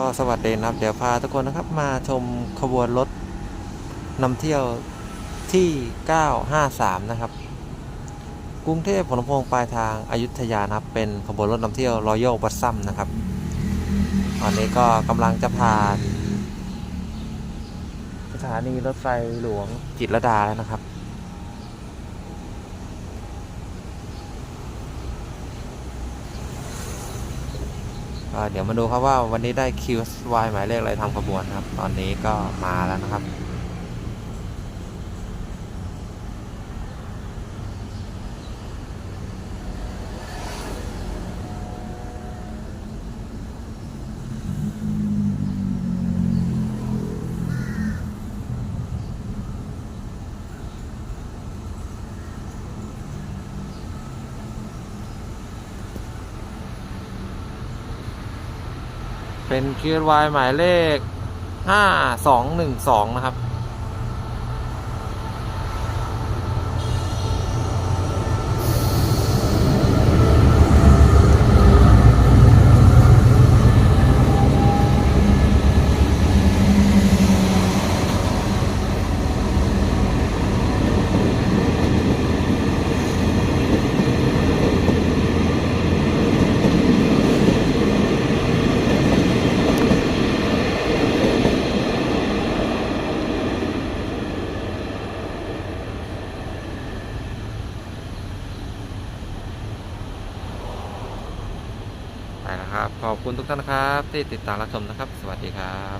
ก็สวัสดีนะครับ เดี๋ยวพาทุกคนนะครับมาชมขบวนรถนำเที่ยวที่ 953 นะครับ กรุงเทพผลพงปลายทางอายุทยานะครับ เป็นขบวนรถนำเที่ยวรอยัลบัสซัมนะครับ ตอนนี้ก็กำลังจะผ่าน สถานีรถไฟหลวงจิตรลดาแล้วนะครับ เดี๋ยวมาดูครับว่าวันนี้ได้คิววหมายเลขอะไรทำขบวนครับ ตอนนี้ก็มาแล้วนะครับ เป็นคิววหมายเลขห้าสองหนึ่งสองนะครับ นะครับ ขอบคุณทุกท่านนะครับ ที่ติดตามรับชมนะครับ สวัสดีครับ